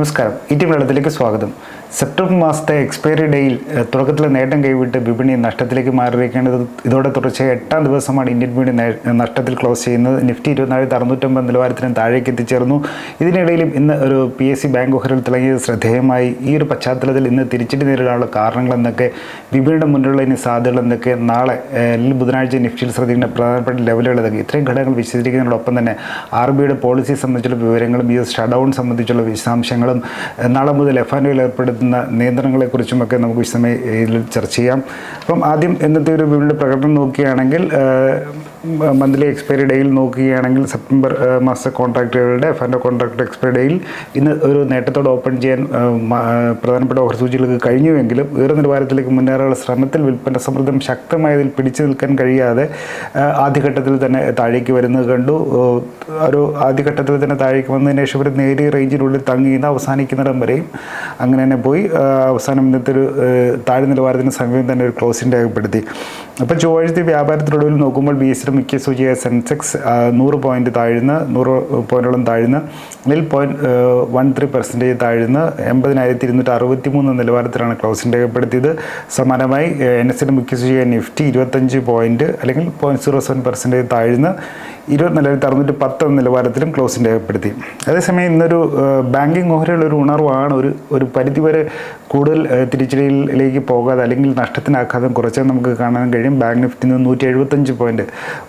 നമസ്കാരം. E T വെള്ളത്തിലേക്ക് സ്വാഗതം. സെപ്റ്റംബർ മാസത്തെ എക്സ്പയറി ഡേയിൽ തുടക്കത്തിൽ നേട്ടം കൈവിട്ട് വിപണി നഷ്ടത്തിലേക്ക് മാറിയിരിക്കേണ്ടത് ഇതോടെ തുടർച്ചയായി എട്ടാം ദിവസമാണ് ഇന്ത്യൻ വിപണി നഷ്ടത്തിൽ ക്ലോസ് ചെയ്യുന്നത്. നിഫ്റ്റി ഇരുപത്തിനാല് അറുന്നൂറ്റമ്പത് നിലവാരത്തിന് താഴേക്ക് എത്തിച്ചേർന്നു. ഇതിനിടയിലും ഇന്ന് ഒരു പി എസ് സി ബാങ്ക് ഓഹരിൽ തിളങ്ങിയത് ശ്രദ്ധേയമായി. ഈ ഒരു പശ്ചാത്തലത്തിൽ ഇന്ന് തിരിച്ചടി നേരിടാനുള്ള കാരണങ്ങൾ എന്തൊക്കെ വിപണിയുടെ മുന്നിലുള്ള ഇനി സാധ്യതകൾ എന്തൊക്കെ നാളെ അല്ലെങ്കിൽ ബുധനാഴ്ച നിഫ്റ്റിയിൽ ശ്രദ്ധിക്കേണ്ട പ്രധാനപ്പെട്ട ലെവലുകൾ ഏതൊക്കെ ഇത്രയും ഘടകങ്ങൾ വിശദീകരിക്കുന്നതിനോടൊപ്പം തന്നെ ആർ ബിയുടെ പോളിസി സംബന്ധിച്ചുള്ള വിവരങ്ങളും ഈ എസ് ഷട്ട് ഡൗൺ സംബന്ധിച്ചുള്ള വിശദാംശങ്ങളും നാളെ മുതൽ എഫ് ആൻഡ് ഏർപ്പെടുത്തുന്ന നിയന്ത്രണങ്ങളെക്കുറിച്ചുമൊക്കെ നമുക്ക് വിശദമായി ഇതിൽ ചർച്ച ചെയ്യാം. അപ്പം ആദ്യം ഇന്നത്തെ ഒരു വിപണിയുടെ പ്രകടനം നോക്കുകയാണെങ്കിൽ മന്ത്ലി എക്സ്പയറി ഡേയിൽ നോക്കുകയാണെങ്കിൽ സെപ്റ്റംബർ മാസ കോൺട്രാക്റ്റുകളുടെ ആൻഡ് കോൺട്രാക്ട് എക്സ്പയറി ഡേയിൽ ഇന്ന് ഒരു നേട്ടത്തോടെ ഓപ്പൺ ചെയ്യാൻ പ്രധാനപ്പെട്ട ഓഹരി സൂചികൾക്ക് കഴിഞ്ഞുവെങ്കിലും ഉയർന്ന നിലവാരത്തിലേക്ക് മുന്നേറാനുള്ള ശ്രമത്തിൽ വിൽപ്പന സമ്മർദ്ദം ശക്തമായതിൽ പിടിച്ചു നിൽക്കാൻ കഴിയാതെ ആദ്യഘട്ടത്തിൽ തന്നെ താഴേക്ക് വരുന്നത് കണ്ടു. ഒരു ആദ്യഘട്ടത്തിൽ തന്നെ താഴേക്ക് വന്നതിന് ശേഷം ഒരു നേരിയ റേഞ്ചിനുള്ളിൽ തങ്ങി നിന്ന് അവസാനിക്കുന്നിടം വരെയും അങ്ങനെ തന്നെ പോയി. അവസാനം ഇന്നത്തെ ഒരു താഴ്ന്ന താഴെ നിലവാരത്തിന് സമയം തന്നെ ഒരു ക്ലോസിന്റെ രേഖപ്പെടുത്തി അപ്പോൾ ചൊവ്വാഴ്ചത്തെ വ്യാപാരത്തിനൊടുവിൽ നോക്കുമ്പോൾ ബി എസിയുടെ മുഖ്യ സൂചിയായ സെൻസെക്സ് നൂറ് പോയിന്റ് താഴ്ന്ന് നൂറ് പോയിന്റോളം താഴ്ന്ന് അതിൽ പോയിന്റ് വൺ ത്രീ പെർസെന്റേജ് താഴ്ന്ന് എൺപതിനായിരത്തി ഇരുന്നൂറ്റി അറുപത്തി മൂന്ന് നിലവാരത്തിലാണ് ക്ലോസിംഗ് രേഖപ്പെടുത്തിയത്. സമാനമായി എൻ എസിന്റെ മുഖ്യ സൂചിയായ നിഫ്റ്റി ഇരുപത്തഞ്ച് പോയിന്റ് അല്ലെങ്കിൽ പോയിന്റ് സീറോ സെവൻ പെർസെന്റേജ് താഴ്ന്ന് ഇരുപത്തിനാലായിരത്തി അറുന്നൂറ്റി പത്ത് നിലവാരത്തിലും ക്ലോസിംഗ് രേഖപ്പെടുത്തി. അതേസമയം ഇന്നൊരു ബാങ്കിങ് ഓഹരിയുള്ള ഒരു ഉണർവാണ് ഒരു ഒരു പരിധിവരെ കൂടുതൽ തിരിച്ചടിയിലേക്ക് പോകാതെ അല്ലെങ്കിൽ നഷ്ടത്തിനാക്കാതെ കുറച്ച് നമുക്ക് കാണാൻ കഴിയും. ബാങ്ക് നിഫ്റ്റി നിന്ന് നൂറ്റി എഴുപത്തഞ്ച് പോയിന്റ്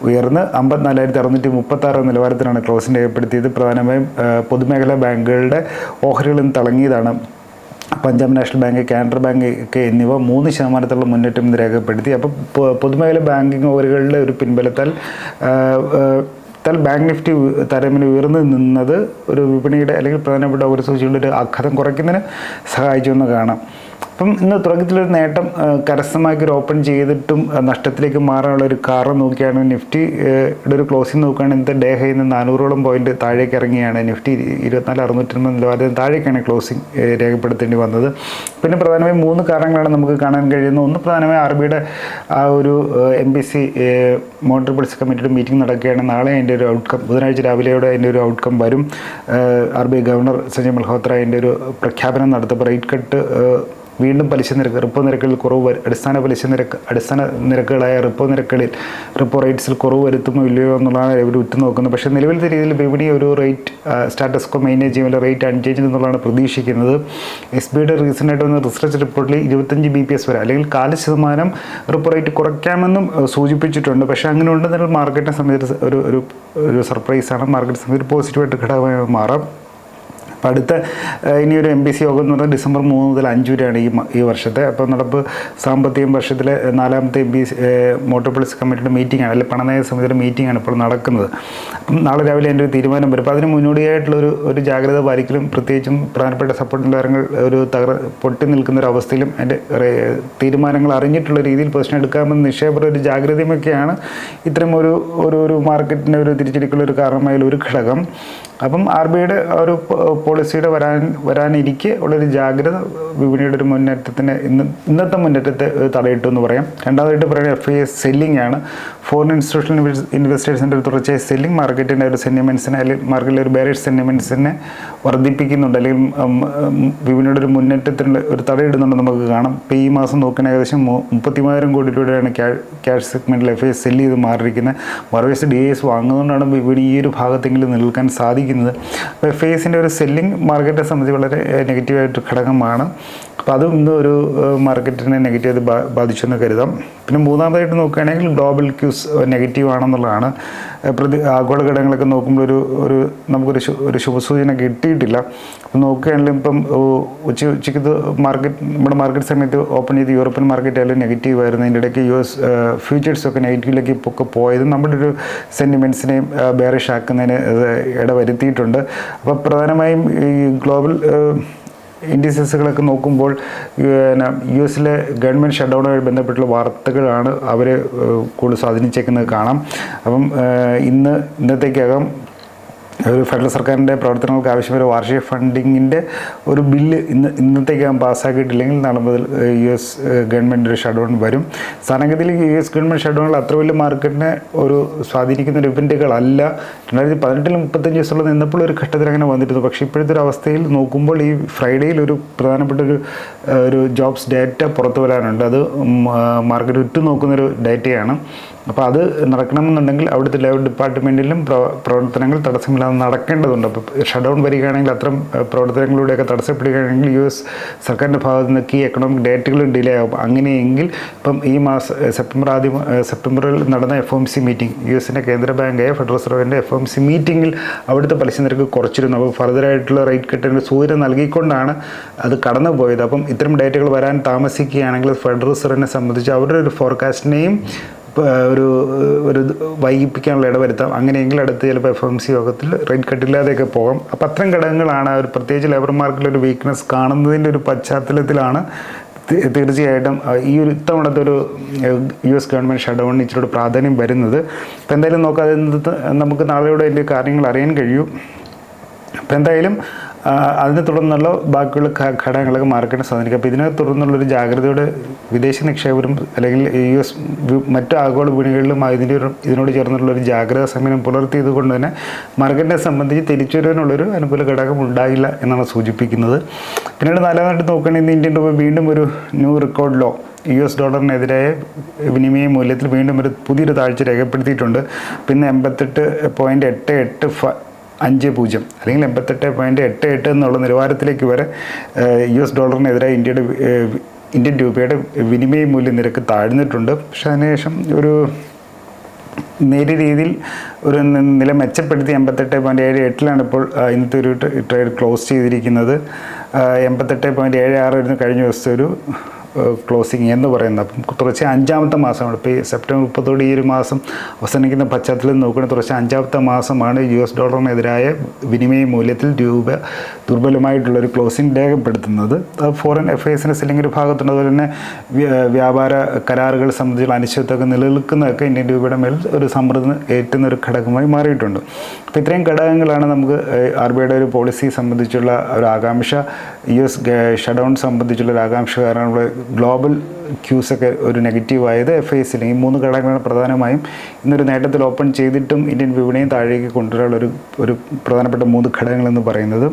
ഉയർന്ന് അമ്പത്തിനാലായിരത്തി അറുന്നൂറ്റി മുപ്പത്തി ആറ് നിലവാരത്തിലാണ് ക്ലോസിംഗ് രേഖപ്പെടുത്തിയത്. പ്രധാനമായും പൊതുമേഖലാ ബാങ്കുകളുടെ ഓഹരികളിൽ നിന്ന് തിളങ്ങിയതാണ് Punjab national bank Canara bank ഒക്കെ എന്നിവ മൂന്ന് ശതമാനത്തോളം മുന്നേറ്റം രേഖപ്പെടുത്തി. അപ്പോൾ പൊതുമേഖല ബാങ്കിങ് ഓഹരികളുടെ ഒരു പിൻബലത്താൽ താൽ ബാങ്ക് നിഫ്റ്റി താരതമ്യം ഉയർന്നു നിന്നത് ഒരു വിപണിയുടെ അല്ലെങ്കിൽ പ്രധാനപ്പെട്ട ഒരു സൂചികളുടെ ഒരു ആഘാതം കുറയ്ക്കുന്നതിന് സഹായിച്ചു എന്ന് കാണാം. അപ്പം ഇന്ന് തുടക്കത്തിലൊരു നേട്ടം കരസ്ഥമാക്കി ഒരു ഓപ്പൺ ചെയ്തിട്ടും നഷ്ടത്തിലേക്ക് മാറാനുള്ള ഒരു കാരണം നോക്കിയാണ് നിഫ്റ്റി. ഒരു ക്ലോസിംഗ് നോക്കുകയാണെങ്കിൽ ഇന്നത്തെ ഡേ ഹൈന്ന് നാനൂറോളം പോയിന്റ് താഴേക്ക് ഇറങ്ങിയാണ് നിഫ്റ്റി. ഇരുപത്തിനാല് അറുന്നൂറ്റൊൻപത് നിലവാരത്തിന് താഴേക്കാണ് ക്ലോസിംഗ് രേഖപ്പെടുത്തേണ്ടി വന്നത്. പിന്നെ പ്രധാനമായും മൂന്ന് കാരണങ്ങളാണ് നമുക്ക് കാണാൻ കഴിയുന്നത്. ഒന്ന് പ്രധാനമായും ആർ ബിയുടെ ആ ഒരു M B C monetary policy കമ്മിറ്റിയുടെ മീറ്റിംഗ് നടക്കുകയാണ്. നാളെ അതിന്റെ ഒരു ഔട്ട്കം ബുധനാഴ്ച രാവിലെയോടെ അതിന്റെ ഒരു ഔട്ട്കം വരും. R B I governor Sanjay Malhotra അതിന്റെ ഒരു പ്രഖ്യാപനം നടത്തുമ്പോൾ റേറ്റ് കട്ട് വീണ്ടും പലിശ നിരക്ക് റിപ്പോ നിരക്കുകളിൽ കുറവ് അടിസ്ഥാന പലിശ നിരക്ക് അടിസ്ഥാന നിരക്കുകളായ റിപ്പോ നിരക്കുകളിൽ റിപ്പോ റേറ്റ്സിൽ കുറവ് വരുത്തുമോ ഇല്ലയോ എന്നുള്ളതാണ് ഇവർ ഉറ്റുനോക്കുന്നത്. പക്ഷേ നിലവിലത്തെ രീതിയിൽ വിപണി ഒരു റേറ്റ് സ്റ്റാറ്റസ് കോ മെയിന്റെയിൻ ചെയ്യുമ്പോൾ റേറ്റ് അൺചേഞ്ച് എന്നുള്ളതാണ് പ്രതീക്ഷിക്കുന്നത്. എസ് ബിയുടെ റീസെന്റ് ആയിട്ട് വന്ന റിസർച്ച് റിപ്പോർട്ടിൽ ഇരുപത്തഞ്ച് ബി പി എസ് വരെ അല്ലെങ്കിൽ കാൽ ശതമാനം റിപ്പോ റേറ്റ് കുറയ്ക്കാമെന്നും സൂചിപ്പിച്ചിട്ടുണ്ട്. പക്ഷേ അങ്ങനെ ഉണ്ടെന്നാൽ മാർക്കറ്റിനെ സംബന്ധിച്ച് ഒരു ഒരു ഒരു സർപ്രൈസാണ് മാർക്കറ്റ് സംബന്ധിച്ച് പോസിറ്റീവായിട്ട് ഘടകമായി മാറാം. അപ്പോൾ അടുത്ത ഇനി ഒരു എം ബി സി യോഗം എന്ന് പറഞ്ഞാൽ ഡിസംബർ മൂന്ന് മുതൽ അഞ്ച് വരെയാണ് ഈ ഈ വർഷത്തെ. അപ്പോൾ നടപ്പ് സാമ്പത്തിക വർഷത്തിലെ നാലാമത്തെ എം ബി മോട്ടോർ പോളിസി കമ്മിറ്റിയുടെ മീറ്റിംഗ് ആണ് അല്ലെങ്കിൽ പണനയ സമിതിയുടെ മീറ്റിംഗ് ആണ് ഇപ്പോൾ നടക്കുന്നത്. അപ്പം നാളെ രാവിലെ എന്റെ ഒരു തീരുമാനം വരും. അപ്പോൾ അതിന് മുന്നോടിയായിട്ടുള്ള ഒരു ഒരു ജാഗ്രത പാലിക്കലും പ്രത്യേകിച്ചും പ്രധാനപ്പെട്ട സപ്പോർട്ട് നിലവാരങ്ങൾ ഒരു തകർ പൊട്ടി നിൽക്കുന്ന ഒരു അവസ്ഥയിലും എന്റെ തീരുമാനങ്ങൾ അറിഞ്ഞിട്ടുള്ള രീതിയിൽ പൊസിഷൻ എടുക്കാമെന്ന് നിക്ഷേപർ ഒരു ജാഗ്രതയുമൊക്കെയാണ് ഇത്തരം ഒരു ഒരു ഒരു മാർക്കറ്റിന്റെ ഒരു തിരിച്ചടിക്കുള്ള ഒരു കാരണമായ ഒരു ഘടകം. അപ്പം ആർ ബി ഐയുടെ ഒരു പോ- പോളിസിയുടെ വരാൻ വരാനിരിക്കെ ഉള്ളൊരു ജാഗ്രത വിപണിയുടെ ഒരു മുന്നേറ്റത്തിന് ഇന്ന് ഇന്നത്തെ മുന്നേറ്റത്തെ തടയിട്ടു എന്ന് പറയാം. രണ്ടാമതായിട്ട് പറയുന്നത് എഫ് ഐ എസ് സെല്ലിംഗ് ആണ്. ഫോറിൻ ഇൻസ്റ്റിറ്റ്യൂഷണൽ ഇൻവെസ്റ്റേഴ്സിന്റെ ഒരു തുടർച്ചയായ സെല്ലിംഗ് മാർക്കറ്റിന്റെ ഒരു സെന്റിമെൻസിനെ അല്ലെങ്കിൽ മാർക്കറ്റിലെ ഒരു ബേരേജ് സെന്റിമെൻസിനെ വർദ്ധിപ്പിക്കുന്നുണ്ട്. അല്ലെങ്കിൽ വിപണിയുടെ ഒരു മുന്നേറ്റത്തിനുള്ള ഒരു തടയിടുന്നുണ്ട് നമുക്ക് കാണാം. ഇപ്പോൾ ഈ മാസം നോക്കുന്ന ഏകദേശം മുപ്പത്തി മുപ്പത്തിമൂവായിരം കോടി രൂപയാണ് ക്യാഷ് സെഗ്മെന്റിൽ എഫ് ഐ സെല്ല് ചെയ്ത് മാറിയിരിക്കുന്നത്. മറുവശത്ത് ഡി എസ് വാങ്ങുന്നതുകൊണ്ടാണ് വിപണി ഈ ഒരു ഭാഗത്തെങ്കിലും നിൽക്കാൻ സാധിക്കുന്നത്. അപ്പോൾ എഫ് എസിന്റെ ഒരു സെല്ലിംഗ് മാർക്കറ്റിനെ സംബന്ധിച്ച് വളരെ നെഗറ്റീവായിട്ട് ഘടകമാണ്. അപ്പോൾ അതും ഇന്ന് ഒരു മാർക്കറ്റിനെ നെഗറ്റീവ് ബാധിച്ചു എന്ന് കരുതാം. പിന്നെ മൂന്നാമതായിട്ട് നോക്കുകയാണെങ്കിൽ ഗ്ലോബൽ ക്യൂസ് നെഗറ്റീവ് ആണെന്നുള്ളതാണ്. പ്രതി ആഗോള ഘടകങ്ങളൊക്കെ നോക്കുമ്പോൾ ഒരു ഒരു നമുക്കൊരു ഒരു ശുഭസൂചന കിട്ടിയിട്ടില്ല. നോക്കുകയാണെങ്കിലും ഇപ്പം ഉച്ച ഉച്ചയ്ക്ക് മാർക്കറ്റ് നമ്മുടെ മാർക്കറ്റ് സമയത്ത് ഓപ്പൺ ചെയ്ത് യൂറോപ്യൻ മാർക്കറ്റ് ആയാലും നെഗറ്റീവ് ആയിരുന്നു. അതിന്റെ ഇടയ്ക്ക് യു എസ് ഫ്യൂച്ചേഴ്സ് ഒക്കെ നെഗറ്റീവിലേക്ക് ഒക്കെ പോയത് നമ്മുടെ ഒരു സെന്റിമെന്റ്സിനെയും ബേറിഷ് ആക്കുന്നതിന് ഇടവരുത്തിയിട്ടുണ്ട് അപ്പോൾ പ്രധാനമായും ഈ ഗ്ലോബൽ ഇൻഡിസസുകളൊക്കെ നോക്കുമ്പോൾ പിന്നെ യു എസിലെ ഗവൺമെന്റ് ഷട്ട് ഡൗണുമായി ബന്ധപ്പെട്ടുള്ള വാർത്തകളാണ് അവരെ കൂടുതൽ സ്വാധീനിച്ചേക്കുന്നത് കാണാം. അപ്പം ഇന്ന് ഇന്നത്തേക്കകം ഒരു ഫെഡറൽ സർക്കാരിന്റെ പ്രവർത്തനങ്ങൾക്ക് ആവശ്യമായ വാർഷിക ഫണ്ടിങ്ങിന്റെ ഒരു ബില്ല് ഇന്ന് ഇന്നത്തേക്ക് പാസ്സാക്കിയിട്ടില്ലെങ്കിൽ നാളെ മുതൽ യു എസ് ഗവൺമെന്റ് ഒരു ഷട്ട് ഡൗൺ വരും. സാധാരണഗതിയിൽ യു എസ് ഗവൺമെന്റ് ഷട്ട് ഡൗണിൽ അത്ര വലിയ മാർക്കറ്റിനെ ഒരു സ്വാധീനിക്കുന്ന ഒരു ഇവന്റുകളല്ല. രണ്ടായിരത്തി പതിനെട്ടിൽ മുപ്പത്തഞ്ച് ദിവസമുള്ള നിന്നപ്പോൾ ഒരു ഘട്ടത്തിൽ അങ്ങനെ വന്നിരുന്നു. പക്ഷേ ഇപ്പോഴത്തെ ഒരു അവസ്ഥയിൽ നോക്കുമ്പോൾ ഈ ഫ്രൈഡേയിൽ ഒരു പ്രധാനപ്പെട്ട ഒരു ഒരു ജോബ്സ് ഡാറ്റ പുറത്തു വരാനുണ്ട്. അത് മാർക്കറ്റ് ഉറ്റുനോക്കുന്നൊരു ഡാറ്റയാണ്. അപ്പോൾ അത് നടക്കണമെന്നുണ്ടെങ്കിൽ അവിടുത്തെ ലേബർ ഡിപ്പാർട്ട്മെന്റിലും പ്ര- പ്രവർത്തനങ്ങൾ തടസ്സമില്ലാതെ നടക്കേണ്ടതുണ്ട്. അപ്പോൾ ഷട്ട് ഡൗൺ വരികയാണെങ്കിൽ അത്തരം പ്രവർത്തനങ്ങളിലൂടെയൊക്കെ തടസ്സപ്പെടുകയാണെങ്കിൽ യു എസ് സർക്കാരിന്റെ ഭാഗത്ത് നിന്ന് കീ എക്കണോമിക് ഡേറ്റുകൾ ഡിലേ ആകും അങ്ങനെയെങ്കിൽ ഇപ്പം ഈ മാസം സെപ്റ്റംബർ ആദ്യം സെപ്റ്റംബറിൽ നടന്ന F M C meeting U എസിന്റെ കേന്ദ്ര ബാങ്കായ ഫെഡറൽ റിസർവിന്റെ എഫ് എം സി മീറ്റിങ്ങിൽ അവിടുത്തെ പലിശ നിരക്ക് കുറച്ചിരുന്നു. അപ്പോൾ ഫർദറായിട്ടുള്ള റേറ്റ് കിട്ടേണ്ട സൂചന നൽകിക്കൊണ്ടാണ് അത് കടന്നു പോയത് അപ്പം ഇത്തരം ഡേറ്റുകൾ വരാൻ താമസിക്കുകയാണെങ്കിൽ ഫെഡറൽ റിസർവിനെ സംബന്ധിച്ച് അവരുടെ ഒരു ഫോർകാസ്റ്റിനെയും ഒരു ഒരു വൈകിപ്പിക്കാനുള്ള ഇടവരുത്താം. അങ്ങനെയെങ്കിൽ അടുത്ത് ചിലപ്പോൾ എഫ് എം സി യോഗത്തിൽ റേറ്റ് കട്ടില്ലാതെയൊക്കെ പോകാം. അത്തരം ഘടകങ്ങളാണ് ഒരു പ്രത്യേകിച്ച് ലേബർ മാർക്കറ്റിൽ ഒരു വീക്ക്നെസ് കാണുന്നതിന്റെ ഒരു പശ്ചാത്തലത്തിലാണ് തീർച്ചയായിട്ടും ഈ ഒരു ഇത്തവണത്തെ ഒരു യു എസ് ഗവൺമെന്റ് ഷട്ട് ഡൗണിന് ഇച്ചിരി പ്രാധാന്യം വരുന്നത്. അപ്പം എന്തായാലും നോക്കാതെ നമുക്ക് നാളെയോടെ അതിന്റെ കാര്യങ്ങൾ അറിയാൻ കഴിയും. അപ്പം എന്തായാലും അതിനെ തുടർന്നുള്ള ബാക്കിയുള്ള ഘടകങ്ങളൊക്കെ മാർക്കറ്റിനെ സ്വാധീനിക്കും അപ്പോൾ ഇതിനെ തുടർന്നുള്ളൊരു ജാഗ്രതയോടെ വിദേശ നിക്ഷേപരും അല്ലെങ്കിൽ യു എസ് മറ്റു ആഗോള വിപണികളിലും ഇതിന്റെ ഒരു ഇതിനോട് ചേർന്നുള്ള ഒരു ജാഗ്രതാ സമീപനം പുലർത്തിയത് കൊണ്ട് തന്നെ മാർക്കറ്റിനെ സംബന്ധിച്ച് തിരിച്ചുവരാനുള്ളൊരു അനുകൂല ഘടകം ഉണ്ടായില്ല എന്നാണ് സൂചിപ്പിക്കുന്നത്. പിന്നീട് നാലാമതായിട്ട് നോക്കുകയാണെങ്കിൽ ഇന്ത്യൻ രൂപ വീണ്ടും ഒരു new record low U S ഡോളറിനെതിരായ വിനിമയ മൂല്യത്തിൽ വീണ്ടും ഒരു പുതിയൊരു താഴ്ച രേഖപ്പെടുത്തിയിട്ടുണ്ട്. പിന്നെ എൺപത്തെട്ട് പോയിന്റ് എട്ട് എട്ട് അഞ്ച് പൂജ്യം അല്ലെങ്കിൽ എൺപത്തെട്ട് പോയിന്റ് എട്ട് എട്ട് എന്നുള്ള നിലവാരത്തിലേക്ക് വരെ യു എസ് ഡോളറിനെതിരെ ഇന്ത്യയുടെ ഇന്ത്യൻ രൂപയുടെ വിനിമയ മൂല്യനിരക്ക് താഴ്ന്നിട്ടുണ്ട്. പക്ഷേ അതിനുശേഷം ഒരു നേരിയ രീതിയിൽ ഒരു നില മെച്ചപ്പെടുത്തി എൺപത്തെട്ട് പോയിന്റ് ഏഴ് എട്ടിലാണ് ഇപ്പോൾ ഇന്നത്തെ ഒരു ട്രേഡ് ക്ലോസ് ചെയ്തിരിക്കുന്നത്. എൺപത്തെട്ട് പോയിന്റ് ഏഴ് ആറായിരുന്നു കഴിഞ്ഞ ദിവസത്തെ ഒരു ക്ലോസിങ് എന്ന് പറയുന്നത്. അപ്പം തുടർച്ച അഞ്ചാമത്തെ മാസമാണ്. ഇപ്പോൾ ഈ സെപ്റ്റംബർ മുപ്പത്തോടെ ഈ ഒരു മാസം അവസാനിക്കുന്ന പശ്ചാത്തലത്തിൽ നോക്കുകയാണെങ്കിൽ തുടർച്ച അഞ്ചാമത്തെ മാസമാണ് യു എസ് ഡോളറിനെതിരായ വിനിമയ മൂല്യത്തിൽ രൂപ ദുർബലമായിട്ടുള്ള ഒരു ക്ലോസിംഗ് രേഖപ്പെടുത്തുന്നത്. അത് ഫോറിൻ അഫയേഴ്സിന്റെ സിലിംഗിന്റെ ഭാഗത്തുണ്ട്. അതുപോലെ തന്നെ വ്യാപാര കരാറുകൾ സംബന്ധിച്ചുള്ള അനിശ്ചിതത്വമൊക്കെ നിലനിൽക്കുന്നതൊക്കെ ഇന്ത്യൻ രൂപയുടെ മേൽ ഒരു സമ്മർദ്ദം ഏറ്റുന്ന ഒരു ഘടകമായി മാറിയിട്ടുണ്ട്. അപ്പോൾ ഇത്രയും ഘടകങ്ങളാണ് നമുക്ക് ആർ ബി ഐയുടെ ഒരു പോളിസി സംബന്ധിച്ചുള്ള ഒരു ആകാംക്ഷ യു എസ് ഡൗൺ സംബന്ധിച്ചുള്ള ഒരു ആകാംക്ഷ കാരണം ഇവിടെ ഗ്ലോബൽ ക്യൂസ് ഒക്കെ ഒരു നെഗറ്റീവ് ആയത് എഫ് ഐ സിയിൽ ഈ മൂന്ന് ഘടകങ്ങളാണ് പ്രധാനമായും ഇന്നൊരു നേട്ടത്തിൽ ഓപ്പൺ ചെയ്തിട്ടും ഇന്ത്യൻ വിപണിയും താഴേക്ക് കൊണ്ടുവരാനുള്ള ഒരു ഒരു പ്രധാനപ്പെട്ട മൂന്ന് ഘടകങ്ങളെന്ന് പറയുന്നത്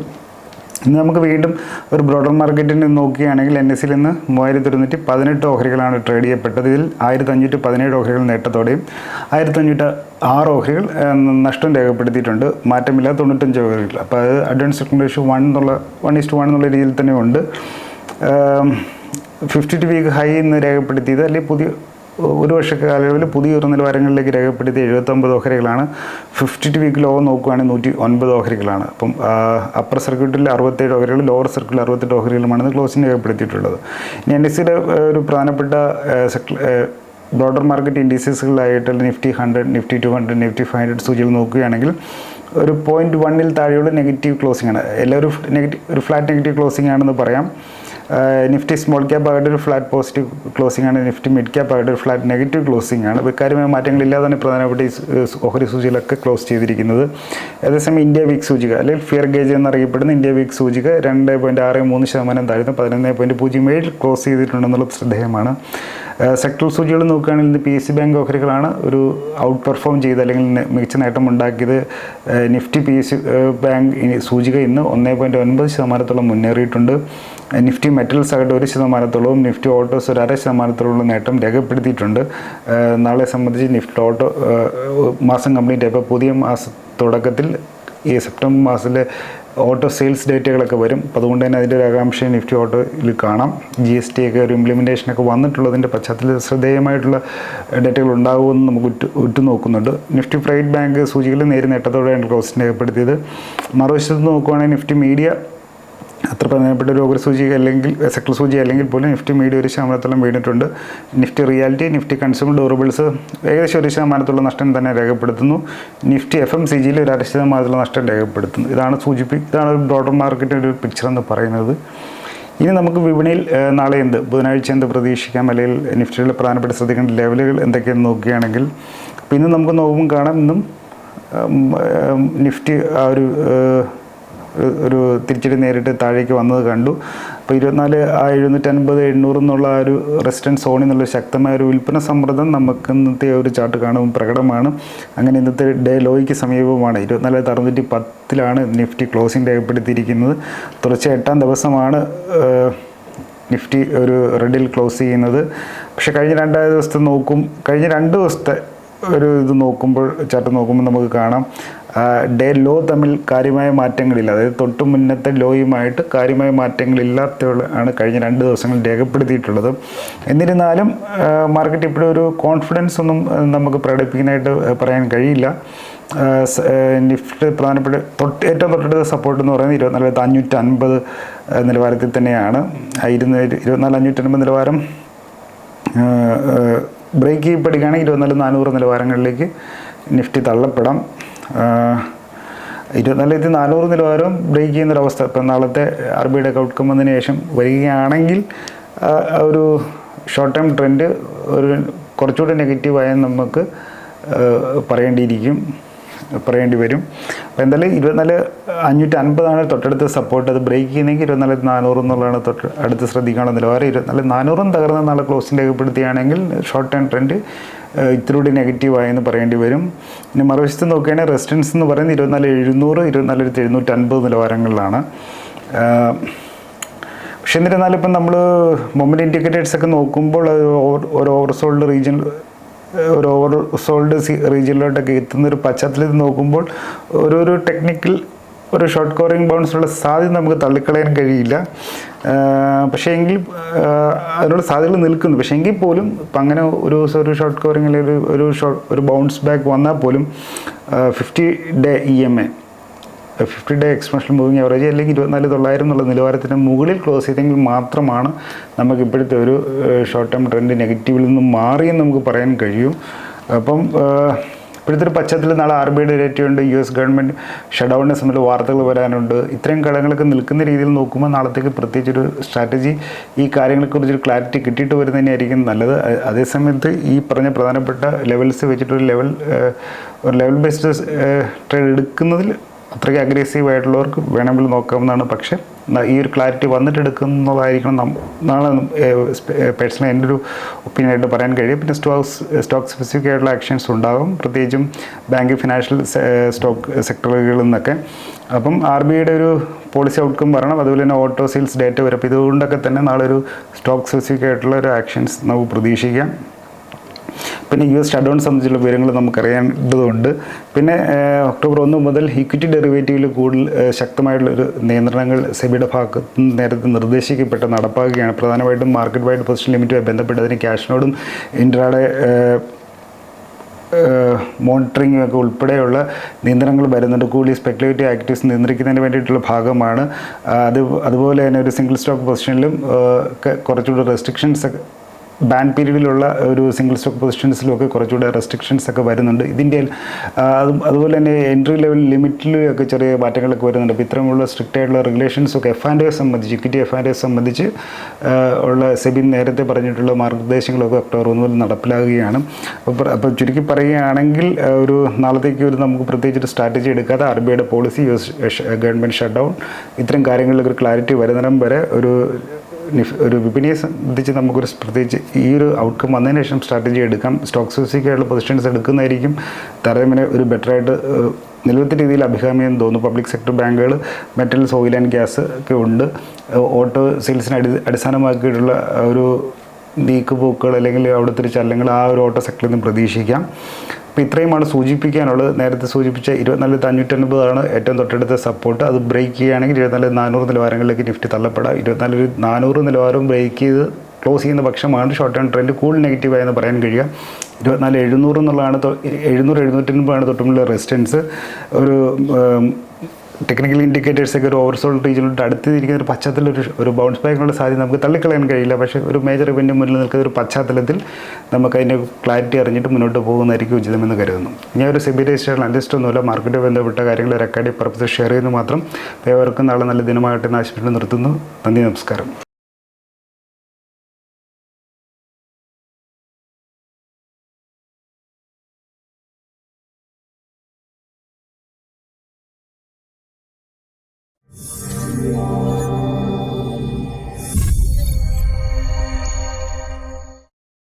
ഇന്ന് നമുക്ക് വീണ്ടും ഒരു ബ്രോഡർ മാർക്കറ്റിനെ നോക്കുകയാണെങ്കിൽ എൻ എസ് സിയിൽ നിന്ന് മൂവായിരത്തി ഒരുന്നൂറ്റി പതിനെട്ട് ഓഹരികളാണ് ട്രേഡ് ചെയ്യപ്പെട്ടത്. ഇതിൽ ആയിരത്തി അഞ്ഞൂറ്റി പതിനേഴ് ഓഹരികൾ നേട്ടത്തോടെയും ആയിരത്തി അഞ്ഞൂറ്റി ആറ് ഓഹരികൾ നഷ്ടം രേഖപ്പെടുത്തിയിട്ടുണ്ട്. മാറ്റമില്ലാതെ തൊണ്ണൂറ്റഞ്ച് ഓഹരികൾ. അപ്പോൾ അത് അഡ്വാൻസ് റേഷ്യോ വൺ എന്നുള്ള വൺ ഇസ്റ്റ് വൺ എന്നുള്ള രീതിയിൽ തന്നെ ഉണ്ട്. ഫിഫ്റ്റി ടു വീക്ക് ഹൈ എന്ന് രേഖപ്പെടുത്തിയത് അല്ലെങ്കിൽ പുതിയ ഒരു വർഷ കാലയളവിൽ പുതിയ ഉയർന്ന നിലവാരങ്ങളിലേക്ക് രേഖപ്പെടുത്തിയ എഴുപത്തൊമ്പത് ഓഹരികളാണ്. ഫിഫ്റ്റി ടു വീക്ക് ലോ നോക്കുകയാണെങ്കിൽ നൂറ്റി ഒൻപത് ഓഹരികളാണ്. അപ്പം അപ്പർ സർക്യൂട്ടിൽ അറുപത്തേഴ് ഓഹരികൾ ലോവർ സർക്യൂട്ടിൽ അറുപത്തെട്ട് ഓഹരികളുമാണ് ക്ലോസിംഗ് രേഖപ്പെടുത്തിയിട്ടുള്ളത്. ഇനി എൻ എസ് സിയുടെ ഒരു പ്രധാനപ്പെട്ട broader market ഇൻഡീസസുകളായിട്ട് Nifty hundred Nifty two hundred Nifty five hundred സൂചികൾ നോക്കുകയാണെങ്കിൽ ഒരു പോയിന്റ് വണ്ണിൽ താഴെയുള്ള നെഗറ്റീവ് ക്ലോസിംഗ് ആണ്. എല്ലാവരും നെഗറ്റീവ് ഒരു ഫ്ലാറ്റ് നെഗറ്റീവ് ക്ലോസിംഗ് ആണെന്ന് പറയാം. നിഫ്റ്റി സ്മോൾ ക്യാപ്പ് ആകട്ടെ ഒരു ഫ്ലാറ്റ് പോസിറ്റീവ് ക്ലോസിംഗ് ആണ്. നിഫ്റ്റി മിഡ് ക്യാപ്പ് ആകട്ടെ ഒരു ഫ്ലാറ്റ് നെഗറ്റീവ് ക്ലോസിംഗ് ആണ്. അപ്പോൾ കാര്യമായ മാറ്റങ്ങളില്ലാതെ തന്നെ പ്രധാനപ്പെട്ട ഈ ഓഹരി സൂചികളൊക്കെ ക്ലോസ് ചെയ്തിരിക്കുന്നത്. അതേസമയം ഇന്ത്യ വീക്ക് സൂചിക അല്ലെങ്കിൽ ഫിയർ ഗേജ് എന്നറിയപ്പെടുന്ന ഇന്ത്യ വീക്ക് സൂചിക രണ്ട് പോയിന്റ് ആറ് മൂന്ന് ശതമാനം താഴ്ന്നു പതിനൊന്ന് പോയിന്റ് പൂജ്യം ഏഴ് ക്ലോസ് ചെയ്തിട്ടുണ്ടെന്നുള്ളത് ശ്രദ്ധേയമാണ്. സെക്ടറൽ സൂചികൾ നോക്കുകയാണെങ്കിൽ ഇന്ന് പി എസ് സി ബാങ്ക് ഓഹരികളാണ് ഒരു ഔട്ട് പെർഫോം ചെയ്ത് അല്ലെങ്കിൽ മികച്ച നേട്ടം ഉണ്ടാക്കിയത്. Nifty P S C bank സൂചിക ഇന്ന് ഒന്നേ പോയിന്റ് ഒൻപത് ശതമാനത്തോളം മുന്നേറിയിട്ടുണ്ട്. നിഫ്റ്റി മെറ്റൽസ് ആകട്ടെ ഒരു ശതമാനത്തോളവും നിഫ്റ്റി ഓട്ടോസ് ഒരു അര ശതമാനത്തോളം നേട്ടം രേഖപ്പെടുത്തിയിട്ടുണ്ട്. നാളെ സംബന്ധിച്ച് നിഫ്റ്റി ഓട്ടോ മാസം കംപ്ലീറ്റ് ആയപ്പോൾ പുതിയ മാസ തുടക്കത്തിൽ ഈ സെപ്റ്റംബർ മാസത്തിലെ ഓട്ടോ സെയിൽസ് ഡേറ്റകളൊക്കെ വരും. അപ്പോൾ അതുകൊണ്ട് തന്നെ അതിന്റെ ഒരു ആകാംക്ഷ നിഫ്റ്റി ഓട്ടോയിൽ കാണാം. ജി എസ് ടി ഒക്കെ ഒരു ഇംപ്ലിമെന്റേഷനൊക്കെ വന്നിട്ടുള്ളതിന്റെ പശ്ചാത്തലത്തിൽ ശ്രദ്ധേയമായിട്ടുള്ള ഡേറ്റകൾ ഉണ്ടാകുമെന്ന് നമുക്ക് ഉറ്റു ഉറ്റുനോക്കുന്നുണ്ട്. നിഫ്റ്റി പ്രൈവറ്റ് ബാങ്ക് സൂചികളിൽ നേരി നേട്ടത്തോടെയാണ് ക്ലോസ് രേഖപ്പെടുത്തിയത്. മറുവശത്ത് നോക്കുവാണെങ്കിൽ നിഫ്റ്റി മീഡിയ അത്ര പ്രധാനപ്പെട്ട ഒരു സൂചിക അല്ലെങ്കിൽ സെക്ടർ സൂചി അല്ലെങ്കിൽ പോലും നിഫ്റ്റി മീഡിയ ഒരു ശതമാനത്തോളം വീണിട്ടുണ്ട്. Nifty reality Nifty consumer durables ഏകദേശം ഒരു ശതമാനത്തോളം നഷ്ടം തന്നെ രേഖപ്പെടുത്തുന്നു. നിഫ്റ്റി എഫ് എം സി ജിയിൽ ഒരു അര നഷ്ടം രേഖപ്പെടുത്തുന്നു. ഇതാണ് സൂചിപ്പി ഇതാണ് ഒരു ബ്രോഡർ മാർക്കറ്റിന്റെ ഒരു പിക്ചർ എന്ന് പറയുന്നത്. ഇനി നമുക്ക് വിപണിയിൽ നാളെ എന്ത്? ബുധനാഴ്ച എന്ത് പ്രതീക്ഷിക്കാം? അല്ലെങ്കിൽ നിഫ്റ്റിയിൽ പ്രധാനപ്പെട്ട ശ്രദ്ധിക്കേണ്ട ലെവലുകൾ എന്തൊക്കെയെന്ന് നോക്കുകയാണെങ്കിൽ പിന്നെ നമുക്ക് നോക്കുമ്പോൾ കാണാം ഇന്നും നിഫ്റ്റി ആ ഒരു ഒരു- തിരിച്ചടി നേരിട്ട് താഴേക്ക് വന്നത് കണ്ടു. അപ്പോൾ ഇരുപത്തിനാല് ആ എഴുന്നൂറ്റൻപത് എണ്ണൂറ് എന്നുള്ള ആ ഒരു റെസിസ്റ്റൻസ് സോണിൽ നിന്നുള്ള ശക്തമായ ഒരു വിൽപ്പന സമ്മർദ്ദം നമുക്ക് ഇന്നത്തെ ഒരു ചാർട്ട് കാണുമ്പോൾ പ്രകടമാണ്. അങ്ങനെ ഇന്നത്തെ ഡേ ലോയ്ക്ക് സമീപമാണ് ഇരുപത്തിനാല് അറുന്നൂറ്റി പത്തിലാണ് നിഫ്റ്റി ക്ലോസിംഗ് രേഖപ്പെടുത്തിയിരിക്കുന്നത്. തുടർച്ച എട്ടാം ദിവസമാണ് നിഫ്റ്റി ഒരു റെഡിൽ ക്ലോസ് ചെയ്യുന്നത്. പക്ഷേ കഴിഞ്ഞ രണ്ടാം ദിവസത്തെ നോക്കും കഴിഞ്ഞ രണ്ട് ദിവസത്തെ ഒരു ഇത് നോക്കുമ്പോൾ ചാർട്ട് നോക്കുമ്പോൾ നമുക്ക് കാണാം. ഡേ ലോ തമ്മിൽ കാര്യമായ മാറ്റങ്ങളില്ല. അതായത് തൊട്ട് മുന്നത്തെ ലോയുമായിട്ട് കാര്യമായ മാറ്റങ്ങളില്ലാത്ത ആണ് കഴിഞ്ഞ രണ്ട് ദിവസങ്ങൾ രേഖപ്പെടുത്തിയിട്ടുള്ളത്. എന്നിരുന്നാലും മാർക്കറ്റ് ഇപ്പോഴും ഒരു കോൺഫിഡൻസ് ഒന്നും നമുക്ക് പ്രകടിപ്പിക്കാനായിട്ട് പറയാൻ കഴിയില്ല. നിഫ്റ്റി പ്രധാനപ്പെട്ട തൊട്ട് ഏറ്റവും തൊട്ടടുത്ത സപ്പോർട്ട് എന്ന് പറയുന്നത് ഇരുപത്തിനാലായിരത്തി അഞ്ഞൂറ്റി അൻപത് നിലവാരത്തിൽ തന്നെയാണ്. ഇരുന്ന് ഇരുപത്തിനാല് അഞ്ഞൂറ്റി അൻപത് നിലവാരം ബ്രേക്ക് ചെയ്യപ്പെടുകയാണെങ്കിൽ ഇരുപത്തിനാല് നാനൂറ് നിലവാരങ്ങളിലേക്ക് നിഫ്റ്റി തള്ളപ്പെടാം. ഇരുപത്തിനാലായിരത്തി നാനൂറ് നിലവാരം ബ്രേക്ക് ചെയ്യുന്നൊരവസ്ഥ ഇപ്പം നാളത്തെ ആർ ബിയുടെ ഔട്ട്കം വന്നതിന് ശേഷം വരികയാണെങ്കിൽ ഒരു ഷോർട്ട് ടേം ട്രെൻഡ് ഒരു കുറച്ചുകൂടി നെഗറ്റീവായെന്ന് നമുക്ക് പറയേണ്ടിയിരിക്കും. പറയേണ്ടി വരും. അപ്പോൾ എന്തായാലും ഇരുപത്തിനാല് അഞ്ഞൂറ്റി അൻപതാണ് തൊട്ടടുത്ത സപ്പോർട്ട് അത് ബ്രേക്ക് ചെയ്യുന്നെങ്കിൽ ഇരുപത്തിനാല് നാനൂറ് എന്നുള്ളതാണ് തൊട്ട് അടുത്ത് ശ്രദ്ധിക്കാനുള്ള നിലവാരം. ഇരുപത്തിനാല് നാനൂറും തകർന്ന നാളെ ക്ലോസിംഗ് രേഖപ്പെടുത്തുകയാണെങ്കിൽ ഷോർട്ട് ടേം ട്രെൻഡ് ഇത്തിരി നെഗറ്റീവായെന്ന് പറയേണ്ടി വരും. പിന്നെ മറുവശത്ത് നോക്കുകയാണെങ്കിൽ റെസിസ്റ്റൻസ് എന്ന് പറയുന്നത് ഇരുപത്തിനാല് എഴുന്നൂറ് ഇരുപത്തിനാലായിരത്തി എഴുന്നൂറ്റി അൻപത് നിലവാരങ്ങളിലാണ്. പക്ഷേ എന്നിരുന്നാലും ഇപ്പം നമ്മൾ മൊമെന്റ് ഇൻഡിക്കേറ്റേഴ്സൊക്കെ നോക്കുമ്പോൾ ഒരു ഓവർസോൾഡ് റീജിയൻ ഒരു ഓവർ സോൾഡ് റീജിയനിലോട്ടൊക്കെ എത്തുന്ന ഒരു പശ്ചാത്തലത്തിൽ നോക്കുമ്പോൾ ഓരോരോ ടെക്നിക്കൽ ഒരു ഷോർട്ട് കോറിങ് ബൗൺസിനുള്ള സാധ്യത നമുക്ക് തള്ളിക്കളയാൻ കഴിയില്ല. പക്ഷേ എങ്കിൽ അതിനുള്ള സാധ്യതകൾ നിൽക്കുന്നു. പക്ഷേ എങ്കിൽ പോലും ഇപ്പം അങ്ങനെ ഒരു ദിവസം ഒരു ഷോർട്ട് കോറിങ്ങിൽ ഒരു ഒരു ഷോർട്ട് ഒരു ബൗൺസ് ബാക്ക് വന്നാൽ പോലും fifty day E M A fifty day expansion moving average അല്ലെങ്കിൽ ഇരുപത്തിനാല് തൊള്ളായിരം എന്നുള്ള നിലവാരത്തിന് മുകളിൽ ക്ലോസ് ചെയ്തെങ്കിൽ മാത്രമാണ് നമുക്ക് ഇപ്പോഴത്തെ ഒരു ഷോർട്ട് ടേം ട്രെൻഡ് നെഗറ്റീവിൽ നിന്നും മാറിയെന്ന് നമുക്ക് പറയാൻ കഴിയും. അപ്പം ഇപ്പോഴത്തെ ഒരു പശ്ചാത്തലത്തിൽ നാളെ ആർ ബി ഐയുടെ ഡേറ്റ ഉണ്ട് യു എസ് ഗവൺമെന്റ് ഷട്ട് ഡൗണിനെ സംബന്ധിച്ച് വാർത്തകൾ വരാനുണ്ട്. ഇത്രയും ഘടകങ്ങളൊക്കെ നിൽക്കുന്ന രീതിയിൽ നോക്കുമ്പോൾ നാളത്തേക്ക് പ്രത്യേകിച്ച് ഒരു സ്ട്രാറ്റജി ഈ കാര്യങ്ങളെക്കുറിച്ചൊരു ക്ലാരിറ്റി കിട്ടിയിട്ട് വരുന്നതന്നെയായിരിക്കും നല്ലത്. അതേസമയത്ത് ഈ പറഞ്ഞ പ്രധാനപ്പെട്ട ലെവൽസ് വെച്ചിട്ടൊരു ലെവൽ ഒരു ലെവൽ ബേസ്ഡ് ട്രേഡ് എടുക്കുന്നതിൽ അത്രയ്ക്ക് അഗ്രസീവ് ആയിട്ടുള്ളവർക്ക് വേണമെങ്കിൽ നോക്കാവുന്നതാണ്. പക്ഷേ ഈ ഒരു ക്ലാരിറ്റി വന്നിട്ടെടുക്കുന്നതായിരിക്കണം നാളെ പേഴ്സണലി എന്റെ ഒരു ഒപ്പീനിയൻ ആയിട്ട് പറയാൻ കഴിയും. പിന്നെ സ്റ്റോക്സ് സ്റ്റോക്ക് സ്പെസിഫിക് ആയിട്ടുള്ള ആക്ഷൻസ് ഉണ്ടാകും. പ്രത്യേകിച്ചും ബാങ്ക് ഫിനാൻഷ്യൽ സ്റ്റോക്ക് സെക്ടറുകളിൽ നിന്നൊക്കെ. അപ്പം ആർ ബി ഐയുടെ ഒരു പോളിസി ഔട്ട്കം പറയണം അതുപോലെ തന്നെ ഓട്ടോ സെയിൽസ് ഡേറ്റ വരും. അപ്പോൾ ഇതുകൊണ്ടൊക്കെ തന്നെ നാളെ ഒരു സ്റ്റോക്ക് സ്പെസിഫിക് ആയിട്ടുള്ള ഒരു ആക്ഷൻസ് നമുക്ക് പ്രതീക്ഷിക്കാം. പിന്നെ യു എസ് ഷട്ട്ഡൗൺ സംബന്ധിച്ചുള്ള വിവരങ്ങൾ നമുക്കറിയേണ്ടതുണ്ട്. പിന്നെ ഒക്ടോബർ ഒന്ന് മുതൽ ഇക്വിറ്റി ഡെറിവേറ്റീവിൽ കൂടുതൽ ശക്തമായിട്ടുള്ള ഒരു നിയന്ത്രണങ്ങൾ സെബിയുടെ ഭാഗത്ത് നേരത്തെ നിർദ്ദേശിക്കപ്പെട്ട് നടപ്പാക്കുകയാണ്. പ്രധാനമായിട്ടും മാർക്കറ്റ് വൈഡ് പൊസിഷൻ ലിമിറ്റുമായി ബന്ധപ്പെട്ട് അതിന് ക്യാഷിനോടും ഇൻട്രാഡേ മോണിറ്ററിംഗ് ഒക്കെ ഉൾപ്പെടെയുള്ള നിയന്ത്രണങ്ങൾ വരുന്നുണ്ട്. കൂടുതൽ സ്പെക്കുലേറ്റീവ് ആക്ടിവിറ്റീസ് നിയന്ത്രിക്കുന്നതിന് വേണ്ടിയിട്ടുള്ള ഭാഗമാണ്. അത് അതുപോലെ തന്നെ ഒരു സിംഗിൾ സ്റ്റോക്ക് പൊസിഷനിലും കുറച്ചുകൂടി റെസ്ട്രിക്ഷൻസ് ബാൻ പീരീഡിലുള്ള ഒരു സിംഗിൾ സ്റ്റോക്ക് പൊസിഷൻസിലൊക്കെ കുറച്ചുകൂടെ റെസ്ട്രിക്ഷൻസ് ഒക്കെ വരുന്നുണ്ട്. ഇതിന്റെ അതുപോലെ തന്നെ എൻട്രി ലെവൽ ലിമിറ്റിലൊക്കെ ചെറിയ മാറ്റങ്ങളൊക്കെ വരുന്നുണ്ട്. അപ്പോൾ ഇത്തരമുള്ള സ്ട്രിക്റ്റ് ആയിട്ടുള്ള റെഗുലേഷൻസ് ഒക്കെ എഫ് ആൻഡ് എ സംബന്ധിച്ച് ഇക്വിറ്റി എഫ് ആൻഡ് എ സംബന്ധിച്ച് ഉള്ള സെബിൻ നേരത്തെ പറഞ്ഞിട്ടുള്ള മാർഗനിർദ്ദേശങ്ങളൊക്കെ ഒക്ടോബർ ഒന്ന് മുതൽ നടപ്പിലാകുകയാണ്. അപ്പോൾ അപ്പോൾ ചുരുക്കി പറയുകയാണെങ്കിൽ ഒരു നാളത്തേക്ക് ഒരു നമുക്ക് പ്രത്യേകിച്ച് ഒരു സ്ട്രാറ്റജി എടുക്കാതെ ആർ ബി ഐയുടെ policy U S government shutdown ഇത്തരം കാര്യങ്ങളിലൊക്കെ ഒരു ക്ലാരിറ്റി വരുന്നിടം വരെ ഒരു ഒരു വിപണിയെ സംബന്ധിച്ച് നമുക്കൊരു പ്രത്യേകിച്ച് ഈ ഒരു ഔട്ട്കം വന്നതിന് ശേഷം സ്ട്രാറ്റജി എടുക്കാം. സ്റ്റോക്ക് സ്പെസിഫിക്കായിട്ടുള്ള പൊസിഷൻസ് എടുക്കുന്നതായിരിക്കും. താരതമ്യേന ഒരു ബെറ്ററായിട്ട് നിലവിലത്തെ രീതിയിൽ അഭികാമ്യം തോന്നുന്നു. പബ്ലിക് സെക്ടർ ബാങ്കുകൾ മെറ്റൽസ് ഓയിൽ ആൻഡ് ഗ്യാസ് ഒക്കെ ഉണ്ട്. ഓട്ടോ സെയിൽസിനെ അടി അടിസ്ഥാനമാക്കിയിട്ടുള്ള ഒരു നീക്കുപോക്കുകൾ അല്ലെങ്കിൽ അവിടുത്തെ ഒരു ചലനങ്ങൾ ആ ഒരു ഓട്ടോ സെക്ടറിൽ നിന്ന് പ്രതീക്ഷിക്കാം. അപ്പോൾ ഇത്രയുമാണ് സൂചിപ്പിക്കാനുള്ളത്. നേരത്തെ സൂചിപ്പിച്ച ഇരുപത്തിനാല് അഞ്ഞൂറ്റൻപതാണ് ഏറ്റവും തൊട്ടടുത്ത സപ്പോർട്ട് അത് ബ്രേക്ക് ചെയ്യുകയാണെങ്കിൽ ഇരുപത്തിനാല് നാനൂറ് നിലവാരങ്ങളിലേക്ക് നിഫ്റ്റി തള്ളപ്പെടാം. ഇരുപത്തിനാല് നാനൂറ് നിലവാരം ബ്രേക്ക് ചെയ്ത് ക്ലോസ് ചെയ്യുന്ന പക്ഷമാണ് ഷോർട്ട് ടേം ട്രെൻഡ് കൂടുതൽ നെഗറ്റീവായെന്ന് പറയാൻ കഴിയുക. ഇരുപത്തിനാല് എഴുന്നൂറ് എന്നുള്ളതാണ് എഴുന്നൂറ് എഴുന്നൂറ്റൻപതാണ് തൊട്ടുമുള്ള റെസിസ്റ്റൻസ് ഒരു ടെക്നിക്കൽ ഇൻഡിക്കേറ്റേഴ്സൊക്കെ ഒരു ഓവർസോൾ റീജിയനിലോട്ട് അടുത്തിരിക്കുന്ന ഒരു പശ്ചാത്തലത്തിൽ ഒരു ഒരു ബൗൺസ് ബാക്കിനുള്ള സാധ്യത നമുക്ക് തള്ളിക്കളയാൻ കഴിയില്ല. പക്ഷേ ഒരു മേജർ ഇവന്റ് മുന്നിൽ നിൽക്കുന്ന ഒരു പശ്ചാത്തലത്തിൽ നമുക്ക് അതിന്റെ ക്ലാരിറ്റി അറിഞ്ഞിട്ട് മുന്നോട്ട് പോകുന്നതായിരിക്കും ഉചിതമെന്ന് കരുതുന്നു. ഞാൻ ഒരു സെബി രജിസ്റ്റർ അനലിസ്റ്റ് ഒന്നുമില്ല മാർക്കറ്റ് ബന്ധപ്പെട്ട കാര്യങ്ങൾ റെക്കോർഡ് പർപ്പസ് ഷെയർ ചെയ്യുന്നു മാത്രം. ഏവർക്കും നാളെ നല്ല ദിനമാകട്ടെ എന്ന് നിർത്തുന്നു. നന്ദി നമസ്കാരം.